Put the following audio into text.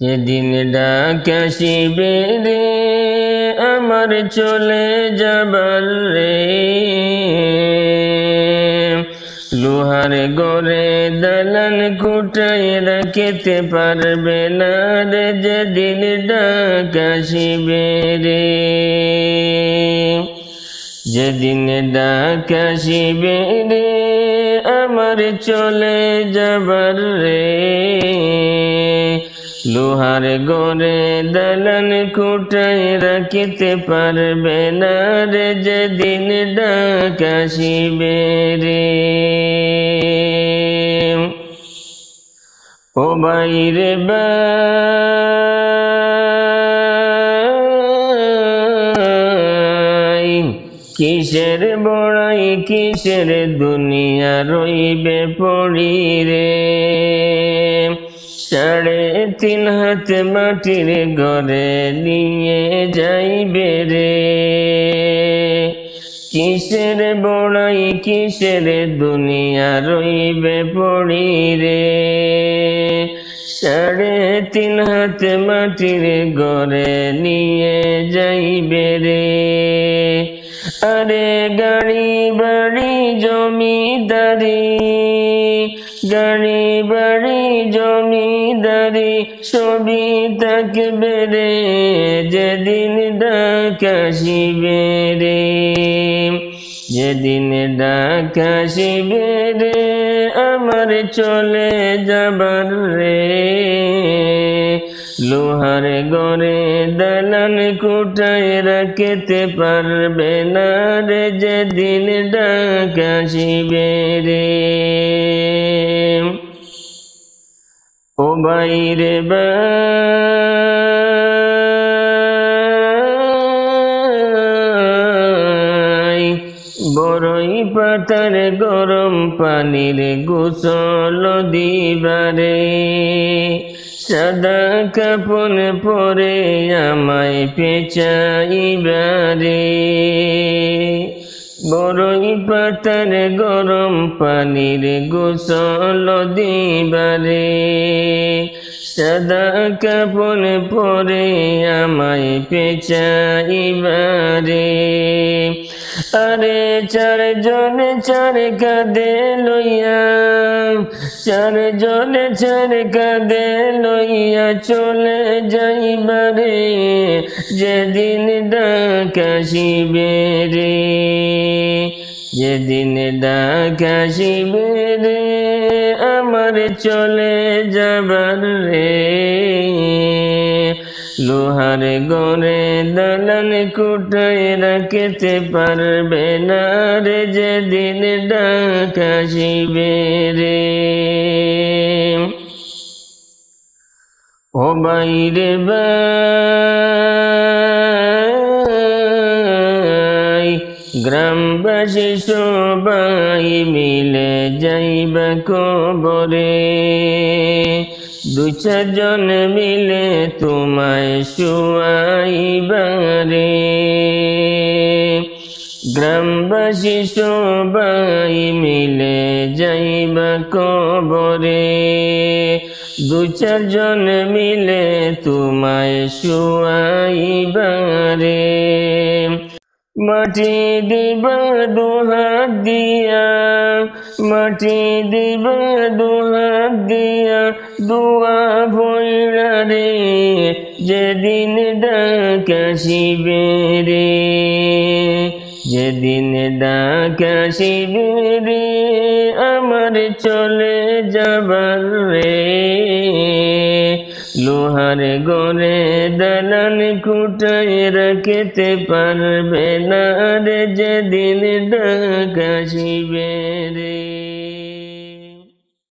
যেদিন ডাকাশিবে রে আমার চলে যাবার রে। লোহার গড়ে দালান কুটাই রাখিতে পারবে না রে যেদিন ডাকাশিবে রে যেদিন ডাকাশিবে রে আমার চলে যাবার রে। লোহার গড়ে দালান কুটাই রাখিতে পারবে না রে যেদিন ডাকাশিবে রে। ও বাইরে বাই কিসের বড়াই, কিসের দুনিয়া রইবে পড়ি রে। সাড়ে তিন হাত মাটির ঘরে নিয়ে যাইবে রে। কিসের বড়াই, কিসের দুনিয়া রইবে পড়ি রে। সাড়ে তিন হাত মাটির ঘরে নিয়ে যাইবে রে। আরে গাড়ি বাড়ি জমিদারি গাড়ি বাড়ি জমিদারি সবই থাকবে রে। যেদিন ডাকাশিবে রে, যেদিন ডাকাশিবে রে, আমার চলে যাবার রে। লোহার গড়ে দালান কোটায় রাখতে পারবে না রে যেদিন ডাকাশিবে রে। ও বাইরে বাই বড়ই পাতার গরম পানির গোসল দিবারে। সাদা কাপন পরে আমায় পেঁচাইবারে। বড়ই পাতার গরম পানির গোসল দিবারে। সাদা কাপন পরে আমায় পেঁচাইবারে। আরে চার জন চার কাঁদে লইয়া চার জন চার কাঁদে লইয়া চলে যাইবারে, যেদিন ডাকাশিবে রে। যেদিন ডাকাশিবে রে আমার চলে যাবার রে, লোহার গড়ে দালান কুটায় রাখতে পারবে না রে, যেদিন ডাকাশিবে রে ও বাইরে বাই গ্রামবাসী সবাই মিলে যাইবা কবরে। দু চারজন মিলে তোমায় শুয়াইবারে। গ্রামবাসী সবাই মিলে যাইবা কবরে। দু চারজন মিলে তোমায় শুয়াইবারে। মাটি দিবা দুহাত দিয়া, মাটি দিবা দুহাত দিয়া, দুয়া ভৈরা রে, যেদিন ডাকাশিবে রে, যেদিন ডাকাশিবে রে, আমার চলে যাবার রে। লোহার গড়ে দালান কুটাই রাখতে পারবে না রে যেদিন ডাকাশিবে রে।